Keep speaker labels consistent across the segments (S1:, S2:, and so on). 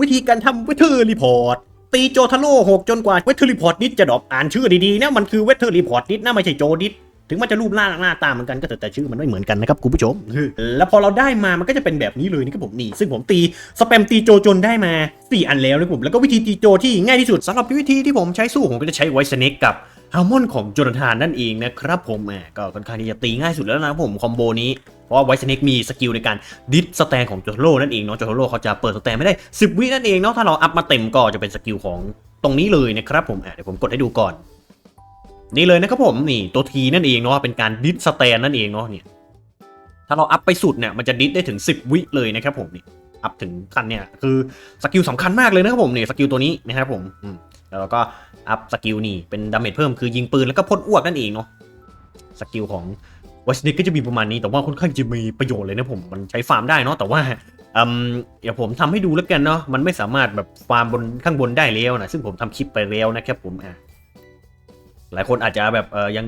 S1: วิธีการทำเวทเทอร์รีพอร์ตตีโจทาโร่หกจนกว่าเวทเทอร์รีพอร์ตดิสจะดรอปอ่านชื่อดีๆนะมันคือเวทเทอร์รีพอร์ตดิสนะไม่ใช่โจดิสถึงมันจะรูปร่างหน้าตาเหมือนกันก็แต่แต่ชื่อมันไม่เหมือนกันนะครับคุณผู้ชม แล้วพอเราได้มามันก็จะเป็นแบบนี้เลยนะครับผมนี่ ซึ่งผมตีสแปมตีโจจนได้มา 4 อันแล้วนะครับผมแล้วก็วิธีตีโจที่ง่ายที่สุดสำหรับวิธีที่ผมใช้สู้ผมก็จะใช้ไวสเน็กกับ ฮาร์มอนของโจนาธานนั่นเองนะครับผมแหมก็ค่อนข้างที่จะตีง่ายสุดแล้วนะผมคอมโบนี้เพราะว่าไวสเนกมีสกิลในการดิสสแตนของโจโร่นั่นเองเนาะโจโร่เขาจะเปิดสแตนไม่ได้ 10 วินั่นเองเนาะถ้าเราอัพมาเต็มก็จะเป็นสกิลของตรงนี้เลยนะครับผมอ่เดี๋ยวผมกดให้ดูก่อน นี่เลยนะครับผมนี่ตัวทีนั่นเองเนาะเป็นการดิสสแตนนั่นเองเนาะเนี่ยถ้าเราอัพไปสุดเนี่ยมันจะดิสได้ถึง 10 วิเลยนะครับผมนี่อัพถึงขั้นเนี่ยคือสกิลสำคัญมากเลยนะครับผมนี่สกิลตัวนี้นะครับผมอืม แล้วเราก็อัพสกิลนี่เป็นดาเมจเพิ่มคือยิงปืนแล้วก็พ่นอ้วกนั่นเองเนาะสกิลของว s สเนกก็จะมีประมาณนี้แต่ว่าค่อนข้างจะมีประโยชน์เลยนะผมมันใช้ฟาร์มได้เนาะแต่ว่าอืมเดี๋ยวผมทำให้ดูแล้วกันเนาะมันไม่สามารถแบบฟาร์มบนข้างบนได้แล้วนะซึ่งผมทำคลิปไปแล้วนะครับผมอะหลายคนอาจจะแบบเออยัง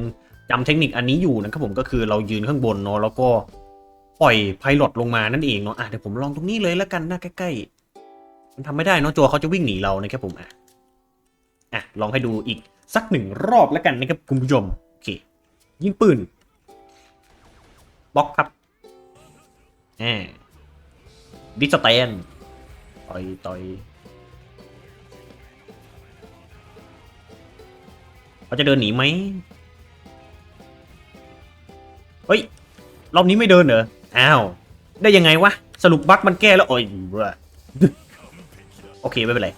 S1: จำเทคนิคอันนี้อยู่นะครับผมก็คือเรายืนข้างบนเนาะแล้วก็ปล่อยไพลอตลงมานั่นเองเนาะอะเดี๋ยวผมลองตรงนี้เลยแล้วกันนะใกล้ๆมันทำไม่ได้เนาะโจเขาจะวิ่งหนีเรานะครับผมอะ อะลองให้ดูอีกสักหนึ่งรอบแล้วกันนะครับคุณผู้ชมโอเคยิงปืนบล็อกครับแหมดิสเตนต่อยต่อยเขาจะเดินหนีไหมเฮ้ย รอบนี้ไม่เดินเหรอ อ้าว ได้ยังไงวะ สรุปบั๊กมันแก้แล้ว โอ้ยโอเค ไม่เป็นไร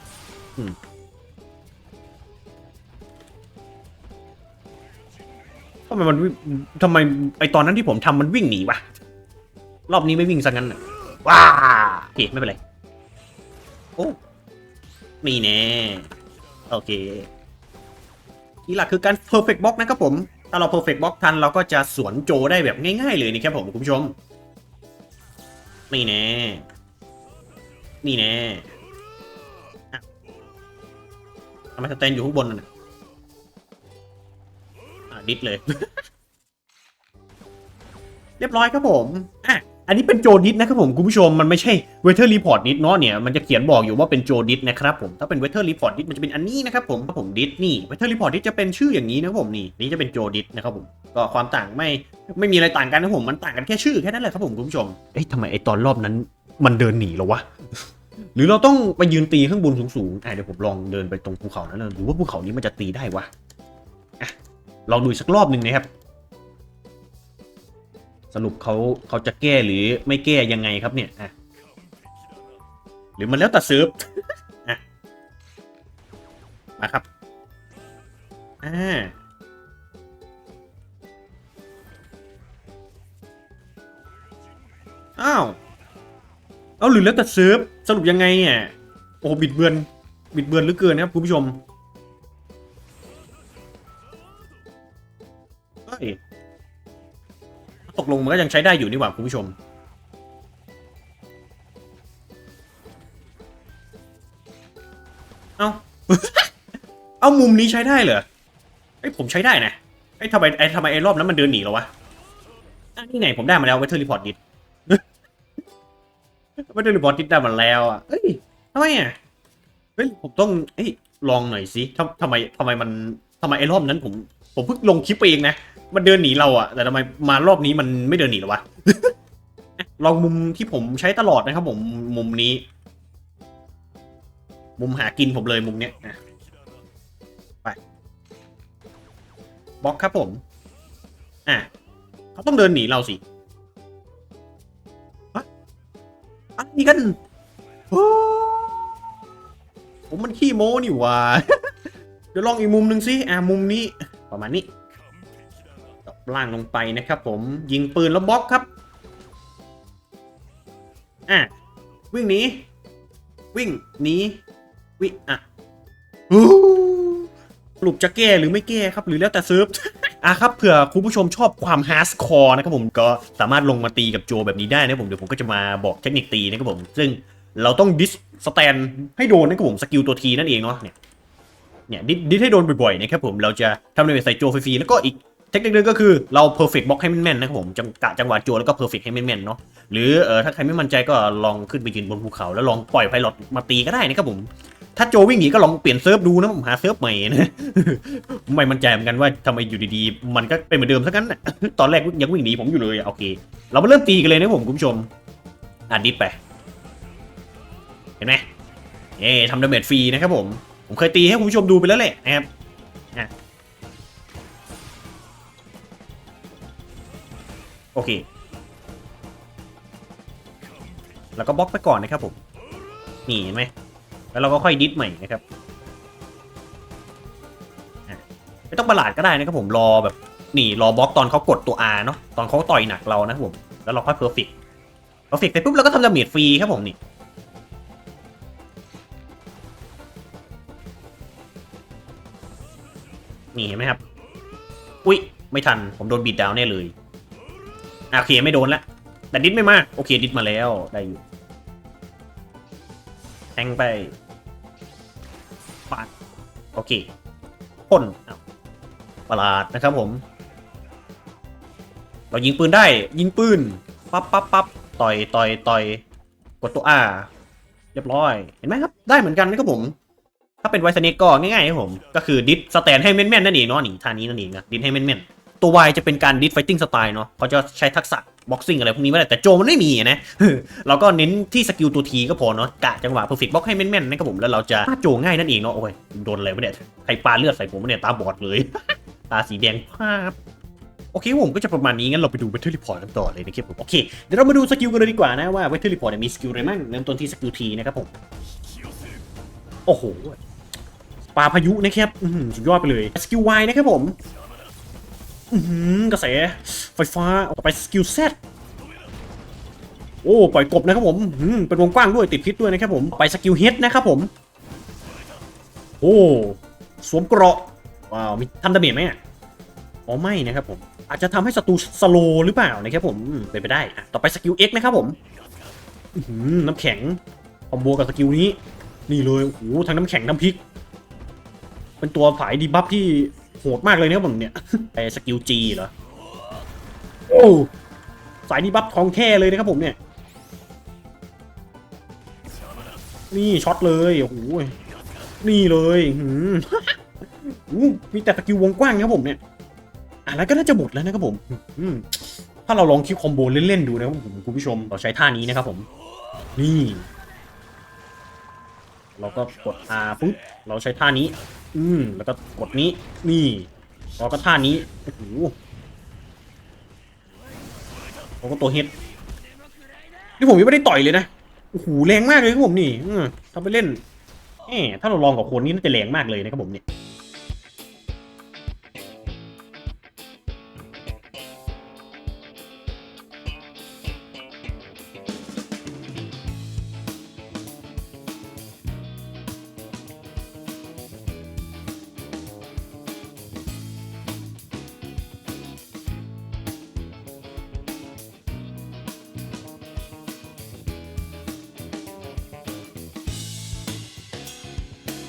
S1: ทำไมมันวิ่งทำไมไอตอนนั้นที่ผมทำมันวิ่งหนีวะ รอบนี้ไม่วิ่งซะงั้นน่ะว้าโอเคไม่เป็นไร โอ้นี่แน่โอเคที่หลักคือการ perfect box นะครับผม ถ้าเรา perfect box ทันเราก็จะสวนโจได้แบบง่ายๆเลยนี่ครับผมคุณผู้ชมนี่แน่นี่แน่อะทำไมสแตนอยู่ข้างบนน่ะนะอะ ดิสเลย เรียบร้อยครับผมอะอันนี้เป็นโจดิสนะครับผมคุณผู้ชมมันไม่ใช่เวเทอร์รีพอร์ตดิสเนาะเนี่ยมันจะเขียนบอกอยู่ว่าเป็นโจดิสนะครับผมถ้าเป็นเวเทอร์รีพอร์ตดิสมันจะเป็นอันนี้นะครับผมถ้าผมดิสนี่เวเทอร์รีพอร์ตดิสจะเป็นชื่ออย่างนี้นะครับผมนี่นี่จะเป็นโจดิสนะครับผมก็ความต่างไม่ไม่มีอะไรต่างกันนะครับผมมันต่างกันแค่ชื่อแค่นั้นแหละครับผมคุณผู้ชมเอ๊ะทำไมไอตอนรอบนั้นมันเดินหนีเหรอวะหรือเราต้องไปยืนตีข้างบนสูงๆอะเดี๋ยวผมลองเดินไปตรงภูเขานั้นนะหรือว่าภูเขานี้มันจะตีได้วะอะ ลองดูสักรอบหนึ่งนะครับ สรุปเขาเขาจะแก้หรือไม่แก้ยังไงครับเนี่ยอะหรือมันแล้วแต่เซิร์ฟอะมาครับอ่าอ้าวเอาหรือแล้วแต่เซิร์ฟสรุปยังไงอะโอ้โหบิดเบือนบิดเบือนเหลือเกินนะครับคุณผู้ชม เฮ้ยตกลงมันก็ยังใช้ได้อยู่นี่หว่าคุณผู้ชม เอาเอามุมนี้ใช้ได้เหรอไอ้ยผมใช้ได้นะไอ้ยทำไมไอ้ทำไมไอ้รอบนั้นมันเดินหนีแล้ววะอะนี่ไงผมได้มาแล้วเวทเทอร์รีพอร์ตดิสเวทเทอร์รีพอร์ตดิสได้มาแล้วอะเอ้ยทำไมอะเฮ้ยผมต้องเอ้ยลองหน่อยสิทำทำไมทำไมมันทำไมไอ้รอบนั้นผมผมเพิ่งลงคลิปไปเองนะ มันเดินหนีเราอะแต่ทำไมมารอบนี้มันไม่เดินหนีหรอวะ ลองมุมที่ผมใช้ตลอดนะครับผมมุมนี้ มุมหากินผมเลยมุมเนี้ยอะไปบล็อกครับผม อะเขาต้องเดินหนีเราสิอะอะไรกันโอ้ผมมันขี้โม้นี่ว่า เดี๋ยวลองอีกมุมหนึ่งสิอะมุมนี้ประมาณนี้ ล่างลงไปนะครับผมยิงปืนแล้วบล็อกครับอะวิ่งหนีวิ่งหนีวิอะฮู้สรุปจะแก้หรือไม่แก้ครับ หรือแล้วแต่เซิร์ฟอะครับเผื่อคุณผู้ชมชอบความฮาร์ดคอร์นะครับผมก็สามารถลงมาตีกับโจแบบนี้ได้นะผมเดี๋ยวผมก็จะมาบอกเทคนิคตีนะครับผม ซึ่งเราต้องดิสสแตนให้โดนนะครับผมสกิลตัวทีนั่นเองเนาะเนี่ยเนี่ยดิสดิให้โดนบ่อยๆนะครับผมเราจะทำในใส่โจฟรีๆแล้วก็อีก เทคนิคนึงก็คือเรา perfect block ให้แม่นๆนะครับผมจังกะจังหวะโจแล้วก็ perfect ให้แม่นๆเนาะหรือเออถ้าใครไม่มั่นใจก็ลองขึ้นไปยืนบนภูเขา แล้วลองปล่อยไพลอตมาตีก็ได้นะครับผม ถ้าโจวิ่งหนีก็ลองเปลี่ยนเซิร์ฟดูนะผมหาเซิร์ฟใหม่นะไม่มั่นใจเหมือนกันว่าทำไมอยู่ดีๆ มันก็เป็นเหมือนเดิมซะงั้นตอนแรกยังวิ่งหนีผมอยู่เลยโอเค เรามาเริ่มตีกันเลยนะผมคุณผู้ชมอ่านดิสไปเห็นไหมเอ๊ทำดาเมจฟรีนะครับผมผมเคยตีให้คุณผู้ชมดูไปแล้วแหละนะครับ โอเค แล้วก็บล็อกไปก่อนนะครับผมนี่เห็นไหมแล้วเราก็ค่อยดิสใหม่นะครับไม่ต้องประหลาดก็ได้นะครับผมรอแบบนี่รอบล็อกตอนเขากดตัว R เนาะตอนเขาต่อยหนักเรานะครับผมแล้วเราค่อยเพอร์ฟิกเพอร์ฟิกเสร็จปุ๊บเราก็ทำดาเมจฟรีครับผมนี่นี่เห็นไหมครับ อุ๊ย ไม่ทัน ผมโดนบีดดาวน์แน่เลย โอเคไม่โดนละ แต่ดิสไม่มาก โอเคดิสมาแล้วได้อยู่ แทงไปปาดโอเคพ่นประหลาดนะครับผม เรายิงปืนได้ ยิงปืน ปั๊บปั๊บปั๊บต่อยต่อยต่อยกดตัว R เรียบร้อย เห็นไหมครับ ได้เหมือนกันนะครับผม ถ้าเป็นไวสเนกก็ง่ายๆครับผม ก็คือดิสสแตนให้แม่นๆนั่นเองเนาะนี่ท่านี้นั่นเองนะดิสให้แม่นๆ ตัว Y จะเป็นการดิสไฟติ้งสไตล์เนาะเขาจะใช้ทักษะบ็อกซิ่งอะไรพวกนี้ไม่ได้แต่โจมันไม่มีนะเราก็เน้นที่สกิลตัวทีก็พอเนาะกะจังหวะเพอร์เฟกต์บล็อกให้แม่นๆนะครับผมแล้วเราจะฆ่าโจง่ายนั่นเองเนาะโอ้ยโดนอะไรวะเนี่ยใครปาเลือดใส่ผมวะเนี่ยตาบอดเลยตาสีแดงภาพโอเคผมก็จะประมาณนี้ งั้นเราไปดู Battle Report กันต่อเลยนะครับผมโอเคเดี๋ยวเรามาดูสกิลกันเลยดีกว่านะว่า Battle Report เนี่ยมีสกิลอะไรบ้างเริ่มต้นที่สกิลทีนะครับผม โอ้โหปาพายุนะครับสุดยอดไปเลยสกิล Y นะครับผม กระแสไฟฟ้าต่อไปสกิล Z โอ้ปล่อยกบนะครับผมเป็นวงกว้างด้วยติดพิษด้วยนะครับผมไปสกิลเฮดนะครับผม โอ้สวมเกราะว้าวมีทำดาเมจไหมอ๋อไม่นะครับผม อาจจะทำให้ศัตรูสโลหรือเปล่านะครับผมเป็นไปได้อะต่อไปสกิล X นะครับผมน้ำแข็งคอมโบกับสกิลนี้ นี่เลยโอ้โหทั้งน้ำแข็งน้ำพริก เป็นตัวผายดีบัฟที่ โหดมากเลยนะครับผมเนี่ยไอ้สกิล G เหรอโอ้สายดีบัฟของแท้เลยนะครับผมเนี่ย นี่ช็อตเลยโอ้โหนี่เลยหืมอู้มีแต่สกิลวงกว้างนะครับผมเนี่ยอะแล้วก็น่าจะหมดแล้วนะครับผมอืมถ้าเราลองคิดคอมโบเล่นๆดูนะครับผมคุณผู้ชมเราใช้ท่านี้นะครับผม นี่ เราก็กด R ปุ๊บเราใช้ท่านี้ อืมแล้วก็กดนี้ นี่เราก็ท่านี้โอ้โหเราก็ตัวเฮดนี่ผมยังไม่ได้ต่อยเลยนะโอ้โหแรงมากเลยครับผมนี่ถ้าไปเล่นเอ๊ถ้าเราลองกับคนนี้น่าจะแรงมากเลยนะครับผมเนี่ย